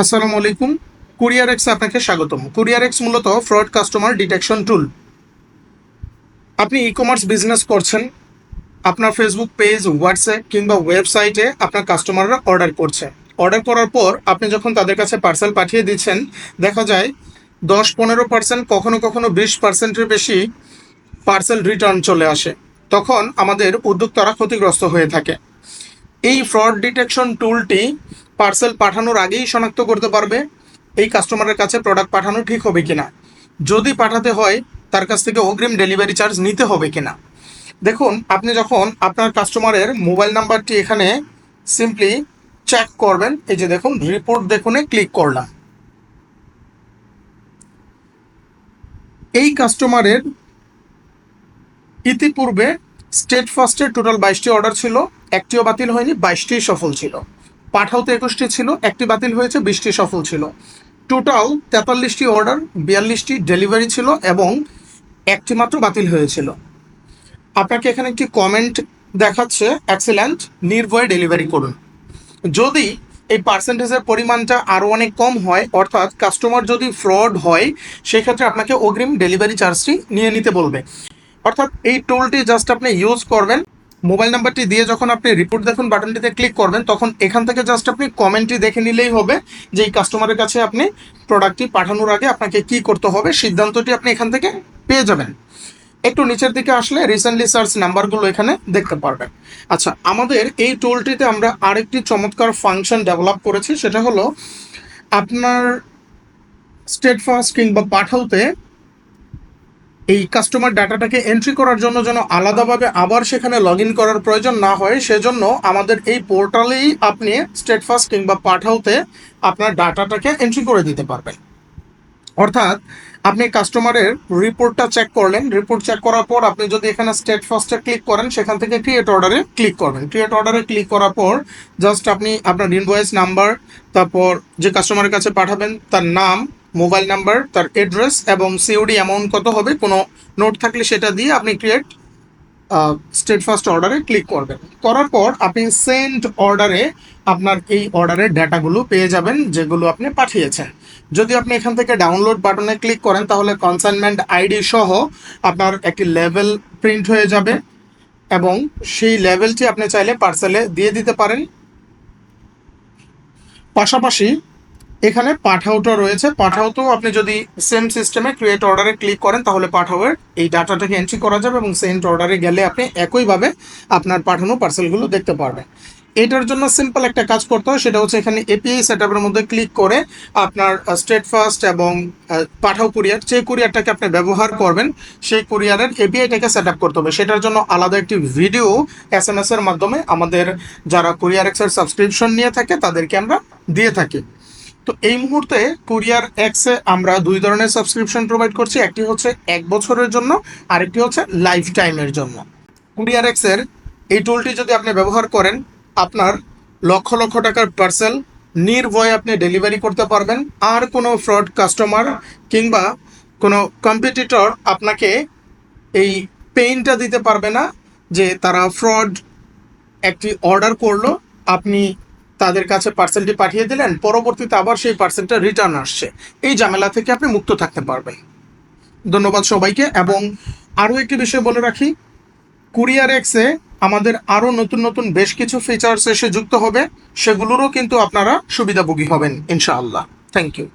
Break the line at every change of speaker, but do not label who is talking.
আসসালামু আলাইকুম। Courier X আপনাকে স্বাগতম। কুরিয়ার এক্স মূলত ফ্রড কাস্টমার ডিটেকশন টুল আপনি ই কমার্স বিজনেস করছেন, আপনার ফেসবুক পেজ হোয়াটসঅ্যাপ কিংবা ওয়েবসাইটে আপনার কাস্টমাররা অর্ডার করছে। অর্ডার করার পর আপনি যখন তাদের কাছে পার্সেল পাঠিয়ে দিচ্ছেন, দেখা যায় দশ, পনেরো পার্সেন্ট কখনো কখনো বিশ পার্সেন্টের বেশি পার্সেল রিটার্ন চলে আসে। তখন আমাদের উদ্যোক্তারা ক্ষতিগ্রস্ত হয়ে থাকে। এই ফ্রড ডিটেকশন টুলটি পার্সেল পাঠানোর আগেই শনাক্ত করতে পারবে এই কাস্টমারের কাছে প্রোডাক্ট পাঠানো ঠিক হবে কিনা। যদি পাঠাতে হয়, তার কাছ থেকে অগ্রিম ডেলিভারি চার্জ নিতে হবে কিনা। দেখুন, আপনি যখন আপনার কাস্টমারের মোবাইল নাম্বারটি এখানে সিম্পলি চেক করবেন, এই যে দেখুন রিপোর্ট দেখুনে ক্লিক করলাম। এই কাস্টমারের ইতিপূর্বে স্টেট ফার্স্টের টোটাল বাইশটি অর্ডার ছিল, একটিও বাতিল হয়নি বাইশটি সফল ছিল। পাঠাওতে একুশটি ছিল, একটি বাতিল হয়েছে, বিশটি সফল ছিল। টোটাল তেতাল্লিশটি অর্ডার বিয়াল্লিশটি ডেলিভারি ছিল এবং একটি মাত্র বাতিল হয়েছিল। আপনাকে এখানে একটি কমেন্ট দেখাচ্ছে এক্সেলেন্ট নির্ভয়ে ডেলিভারি করুন। যদি এই পার্সেন্টেজের পরিমাণটা আরও অনেক কম হয়, অর্থাৎ কাস্টমার যদি ফ্রড হয়, সেক্ষেত্রে আপনাকে অগ্রিম ডেলিভারি চার্জটি নিয়ে নিতে বলবে। অর্থাৎ এই টুলটি জাস্ট আপনি ইউজ করবেন মোবাইল নাম্বারটি দিয়ে যখন আপনি রিপোর্ট দেখুন বাটনটিতে ক্লিক করবেন, তখন এখান থেকে জাস্ট আপনি কমেন্টটি দেখে নিলেই হবে যে এই কাস্টমারের কাছে আপনি প্রোডাক্টটি পাঠানোর আগে আপনাকে কি করতে হবে, সিদ্ধান্তটি আপনি এখান থেকে পেয়ে যাবেন। একটু নিচের দিকে আসলে রিসেন্টলি সার্চ নাম্বারগুলো এখানে দেখতে পারবেন। আচ্ছা আমাদের এই টুলটিতে আমরা আরেকটি চমৎকার ফাংশন ডেভেলপ করেছি, সেটা হলো আপনার স্টেট ফাস্ট কিংবা পাঠাওতে এই কাস্টমার ডাটাটাকে এন্ট্রি করার জন্য যেন আলাদাভাবে আবার সেখানে লগ করার প্রয়োজন না হয়, সেজন্য আমাদের এই পোর্টালেই আপনি স্টেটফাস্ট কিংবা পাঠাওতে আপনার ডাটাটাকে এন্ট্রি করে দিতে পারবেন। অর্থাৎ আপনি কাস্টমারের রিপোর্টটা চেক করলেন রিপোর্ট চেক করার পর আপনি যদি এখানে স্টেট ফার্স্টে ক্লিক করেন, সেখান থেকে ক্রিয়েট অর্ডারে ক্লিক করবেন। ক্রিয়েট অর্ডারে ক্লিক করার পর জাস্ট আপনি আপনার ইনভয়েস নাম্বার তারপর যে কাস্টমারের কাছে পাঠাবেন, তার নাম মোবাইল নাম্বার, তার অ্যাড্রেস এবং সিওডি অ্যামাউন্ট কত হবে, কোনো নোট থাকলে সেটা দিয়ে আপনি ক্রিয়েট স্টেট ফার্স্ট অর্ডারে ক্লিক করবেন। করার পর আপনি সেন্ড অর্ডারে আপনার এই অর্ডারের ডাটাগুলো পেয়ে যাবেন, যেগুলো আপনি পাঠিয়েছেন। যদি আপনি এখান থেকে ডাউনলোড বাটনে ক্লিক করেন, তাহলে কনসাইনমেন্ট আইডি সহ আপনার একটি লেভেল প্রিন্ট হয়ে যাবে এবং সেই লেভেলটি আপনি চাইলে পার্সেলে দিয়ে দিতে পারেন। পাশাপাশি এখানে পাঠাওটা রয়েছে। পাঠাওতেও আপনি যদি সেম সিস্টেমে ক্রিয়েট অর্ডারে ক্লিক করেন, তাহলে পাঠাওয়ের এই ডাটাটাকে এন্ট্রি করা যাবে এবং সেন্ট অর্ডারে গেলে আপনি একইভাবে আপনার পাঠানো পার্সেলগুলো দেখতে পারবেন। এটার জন্য সিম্পল একটা কাজ করতে হয়, সেটা হচ্ছে এখানে এপিআই সেটআপের মধ্যে ক্লিক করে আপনার স্টেট ফার্স্ট এবং পাঠাও কুরিয়ার যে কুরিয়ারটাকে আপনি ব্যবহার করবেন, সেই কুরিয়ারের এপিআইটাকে সেট আপ করতে হবে। সেটার জন্য আলাদা একটি ভিডিও এস এম এস এর মাধ্যমে আমাদের যারা কুরিয়ার এক্সের সাবস্ক্রিপশন নিয়ে থাকে, তাদেরকে আমরা দিয়ে থাকি। তো এই মুহূর্তে কুরিয়ার এক্সে আমরা দুই ধরনের সাবস্ক্রিপশন প্রোভাইড করছি। একটি হচ্ছে এক বছরের জন্য, আরেকটি হচ্ছে লাইফ টাইমের জন্য। কুরিয়ার এক্সের এই টুলটি যদি আপনি ব্যবহার করেন, আপনার লক্ষ লক্ষ টাকার পার্সেল নির্ভয়ে আপনি ডেলিভারি করতে পারবেন। আর কোনো ফ্রড কাস্টমার কিংবা কোনো কম্পিটিটর আপনাকে এই পেইনটা দিতে পারবে না যে তারা ফ্রড একটি অর্ডার করল। আপনি তাদের কাছে পার্সেলটি পাঠিয়ে দিলেন, পরবর্তীতে আবার সেই পার্সেলটা রিটার্ন আসছে। এই ঝামেলা থেকে আপনি মুক্ত থাকতে পারবেন। ধন্যবাদ সবাইকে, এবং আরও একটি বিষয় বলে রাখি, কুরিয়ার এক্সে আমাদের আরও নতুন নতুন বেশ কিছু ফিচার্স এসে যুক্ত হবে, সেগুলোরও কিন্তু আপনারা সুবিধাভোগী হবেন, ইনশাআল্লাহ। Thank you